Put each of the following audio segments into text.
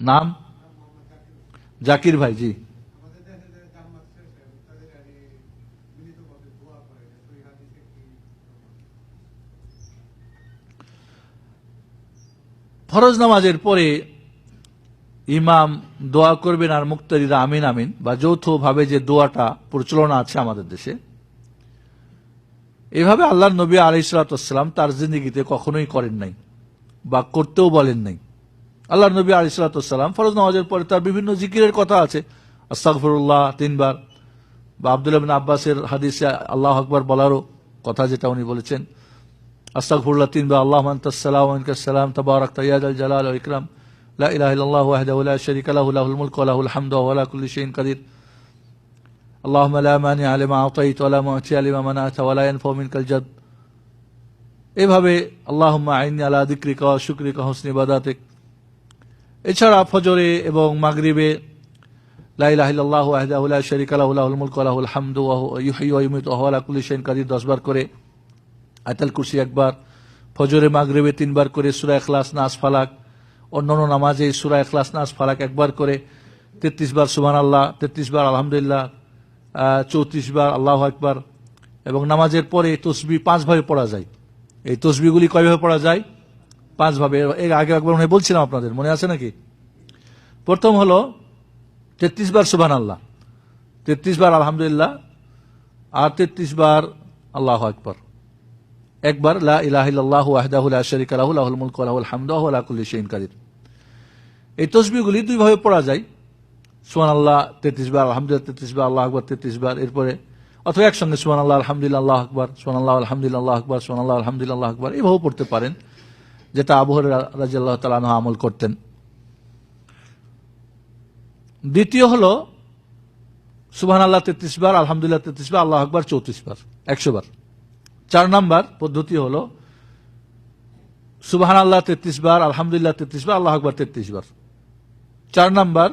নাম? জাকির ভাই, জি। ফরজ নামাজের পরে ইমাম দোয়া করবেন আর মুক্তারিরা আমিন আমিন, বা যৌথভাবে যে দোয়াটা প্রচলন আছে আমাদের দেশে, এভাবে আল্লাহ নবী আলিসালাম তার জিন্দগিতে কখনোই করেন নাই বা করতেও বলেন নাই। আল্লাহ নবী আলিসালাম ফরজ নামাজের পরে তার বিভিন্ন জিকিরের কথা আছে আস্তাকফরুল্লাহ তিনবার বা আবদুল্লাহ বিন আব্বাসের হাদিসে আল্লাহ আকবর বলারও কথা যেটা উনি বলেছেন আস্তাগফিরুল্লাহ তিনবার আল্লাহ আনতাসসালাম ওয়া মিনকাস সালাম তাবারাক তাইয়াদ আল জালাল ওয়া ইকরাম লা ইলাহা ইল্লাল্লাহ ওয়াহদাহু লা শারীকা লাহু লাহুল মুলকু ওয়া লাহুল হামদু ওয়া লা কুল্লি শাইইন কাদির اللهم لا مانع لما أعطيت ولا معطي لما منعت ولا ينفع منك الجد এভাবে আল্লাহুম্মা আইনি আলা যিকরিকা ওয়া শুকরিকা হুসনি ইবাদাতিক এছাড়া ফজরে এবং মাগরিবে হামদু 10 করে একবার, ফজরে, মাগরিবে তিনবার করে ফালাক নামাজে ফালাক একবার করে 33 বার সুবহানাল্লাহ 33 বার আলহামদুলিল্লাহ চৌত্রিশ বার আল্লাহ আকবার, এবং নামাজের পরে তসবি পাঁচ ভাবে পড়া যায়। এই তসবিগুলি কয়ভাবে পড়া যায়? পাঁচ ভাবে আগে একবার মনে বলছিলাম আপনাদের, মনে আছে নাকি? প্রথম হলো তেত্রিশ বার সুবান আল্লাহ তেত্রিশ বার আলহামদুলিল্লাহ, আর তেত্রিশ বার আল্লাহ আকবর। একবার লা ইলাহিল্লাহ ওয়াহদাহু লা শারীকা লাহু, লাহুল মুলকু ওয়া লাহুল হামদু, ওয়া আলা কুল্লি শাইইন কাদির। এই তসবিগুলি দুইভাবে পড়া যায়। সুমান আল্লাহ তেত্রিশ বার, আলহামদুলিল্লাহ তেত্রিশ বার, আল্লাহ আকবর তেত্রিশ বার, এরপরে অথবা একসঙ্গে সুমান আল্লাহ আলহামদুলিল্লাহ, আল্লাহ আকবর সুমান আল্লাহ আলহামদুলিল্লাহ, আল্লাহ আকবর সুমান আল্লাহ আলহামদুলিল্লাহ আকবর এইভাবে পড়তে পারেন, যেটা আবহর রাজি আল্লাহ তালাহ আমল করতেন। দ্বিতীয় হলো সুবহান আল্লাহ তেত্রিশ বার, আলহামদুলিল্লাহ তেত্রিশ বার, আল্লাহ আকবর চৌত্রিশ বার, একশো বার। চার নাম্বার পদ্ধতি হলো সুবহান আল্লাহ তেত্রিশ বার, আলহামদুলিল্লাহ তেত্রিশ বার, আল্লাহ আকবর তেত্রিশ বার। চার নাম্বার,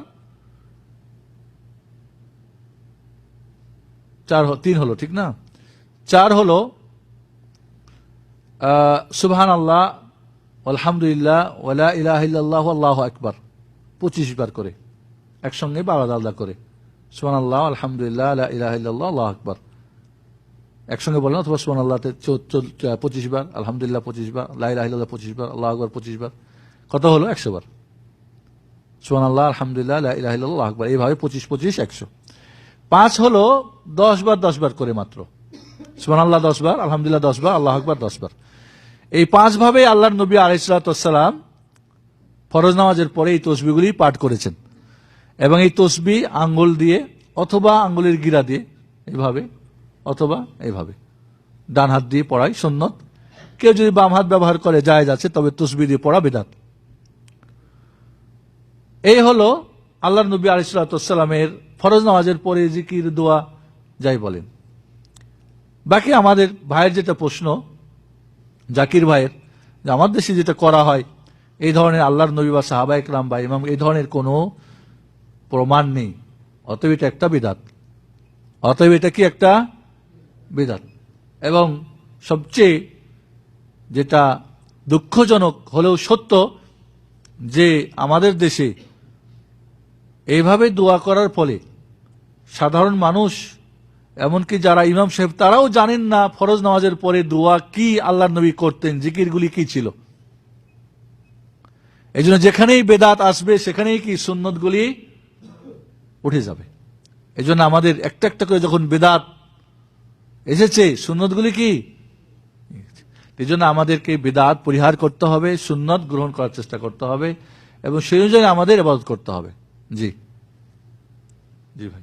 চার তিন হলো, ঠিক না? চার হলো সুবহান আল্লাহ আলহামদুলিল্লাহ ওলা ইলাহিল্লাহ আল্লাহ আকবার, পঁচিশ বার করে। একসঙ্গে বা আলাদা আলাদা করে। সুবহান আল্লাহ আলহামদুলিল্লাহ, লা ইলাহিল্লাহ আল্লাহ আকবার। একসঙ্গে বলেন অথবা সুবহান আল্লাহ পঁচিশ বার, আলহামদুলিল্লাহ পঁচিশ বার, লা ইলাহিল্লাহ পঁচিশ বার, আল্লাহ আকবার পঁচিশ বার। কত হলো একশো বার। সুবহান আল্লাহ আলহামদুলিল্লাহ, লা ইলাহিল্লাহ আল্লাহ আকবার। এইভাবে পঁচিশ পঁচিশ, একশো। পাঁচ হলো দশ বার দশ বার করে মাত্র। সুমান আল্লাহ দশ বার, আলহামদুলিল্লাহ দশ বার, আল্লাহ আকবর দশ বার। এই পাঁচ ভাবে আল্লাহর নবী আলাইসালাম ফরজ নামাজের পরে এই তসবিগুলি পাঠ করেছেন। এবং এই তসবি আঙ্গুল দিয়ে অথবা আঙ্গুলের গিরা দিয়ে এভাবে অথবা এভাবে। ডান হাত দিয়ে পড়াই সন্ন্যত কেউ যদি বাম হাত ব্যবহার করে জায়েজ আছে, তবে তসবি দিয়ে পড়া বেদাত। এই হলো আল্লাহ নবী আলিসাল্লামের ফরজ নামাজের পরে জিকির, দোয়া, যাই বলেন। বাকি আমাদের ভাইয়ের যেটা প্রশ্ন, জাকির ভাইয়ের, যে আমার দেশে যেটা করা হয়, এই ধরনের আল্লাহর নবী বা সাহাবা ইকরাম বা ইমাম, এই ধরনের কোনো প্রমাণ নেই। অতএব এটা একটা বিদাত। অতএব এটা কি একটা বিদাত? এবং সবচেয়ে যেটা দুঃখজনক হলেও সত্য যে আমাদের দেশে এইভাবে দোয়া করার ফলে সাধারণ মানুষ, এমনকি যারা ইমাম সাহেব, তারাও জানেন না ফরজ নামাজের পরে দোয়া কি আল্লাহ নবী করতেন, জিকিরগুলি কি ছিল। এই যেখানেই বেদাত আসবে, সেখানেই কি সুন্নতগুলি উঠে যাবে। এই আমাদের একটা একটা করে যখন বেদাত এসেছে, সুন্নতগুলি কি? এই জন্য আমাদেরকে বেদাত পরিহার করতে হবে, সুন্নত গ্রহণ করার চেষ্টা করতে হবে, এবং সেই অনুযায়ী আমাদের আবাদত করতে হবে। জি। জি ভাই।